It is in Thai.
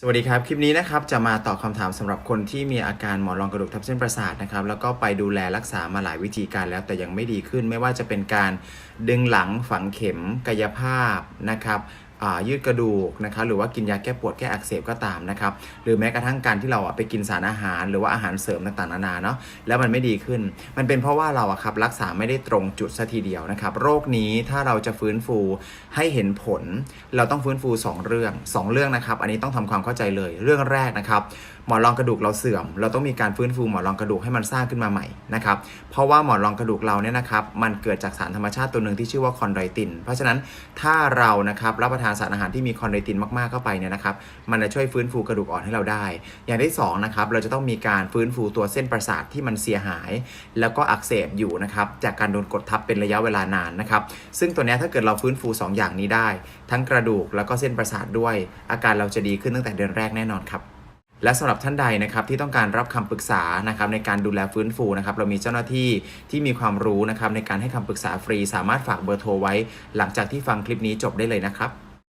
สวัสดีครับ คลิปนี้นะครับจะมาตอบคำถามสำหรับคนที่มีอาการหมอนรองกระดูกทับเส้นประสาทนะครับแล้วก็ไปดูแลรักษามาหลายวิธีการแล้วแต่ยังไม่ดีขึ้น ไม่ว่าจะเป็นการดึงหลังฝังเข็มกายภาพนะครับ ยืดกระดูกนะครับหรือว่ากินยาแก้ปวดแก้อักเสบก็ตามนะครับหรือแม้กระทั่งการที่เราอะไปกินสารอาหาร หรือว่าอาหารเสริมต่างๆนานาเนาะแล้วมันไม่ดีขึ้น มันเป็นเพราะว่าเราอะครับรักษาไม่ได้ตรงจุดซะทีเดียวนะครับโรคนี้ถ้าเราจะฟื้นฟูให้เห็นผล เราต้องฟื้นฟู 2 เรื่อง 2 เรื่องนะครับอันนี้ต้องทำความเข้าใจเลยเรื่องแรกนะครับหมอนรองกระดูกเราเสื่อม เราต้องมีการฟื้นฟูหมอนรองกระดูกให้มันสร้างขึ้นมาใหม่นะครับเพราะว่าหมอนรองกระดูกเราเนี่ยนะครับมันเกิดจากสารธรรมชาติตัวหนึ่งที่ชื่อว่าคอนไดรติน เพราะฉะนั้นถ้าเรานะครับรับประทานสารอาหารที่มีคอนไดรตินมากๆเข้าไปเนี่ยนะครับมันจะช่วยฟื้นฟูกระดูกอ่อนให้เราได้ อย่างที่สองนะครับเราจะต้องมีการฟื้นฟูตัวเส้นประสาทที่มันเสียหาย แล้วก็อักเสบอยู่นะครับจากการโดนกดทับเป็นระยะเวลานานนะครับซึ่งตัวนี้ถ้าเกิดเราฟื้นฟู 2 อย่างนี้ได้ ทั้งกระดูกแล้วก็เส้นประสาทด้วย อาการเราจะดีขึ้นตั้งแต่เดือนแรกแน่นอนครับและสำหรับท่านใดนะครับที่ต้องการรับคำปรึกษานะครับในการดูแลฟื้นฟูนะครับเรามีเจ้าหน้าที่ที่มีความรู้นะครับในการให้คำปรึกษาฟรี สามารถฝากเบอร์โทรไว้ หลังจากที่ฟังคลิปนี้จบได้เลยนะครับ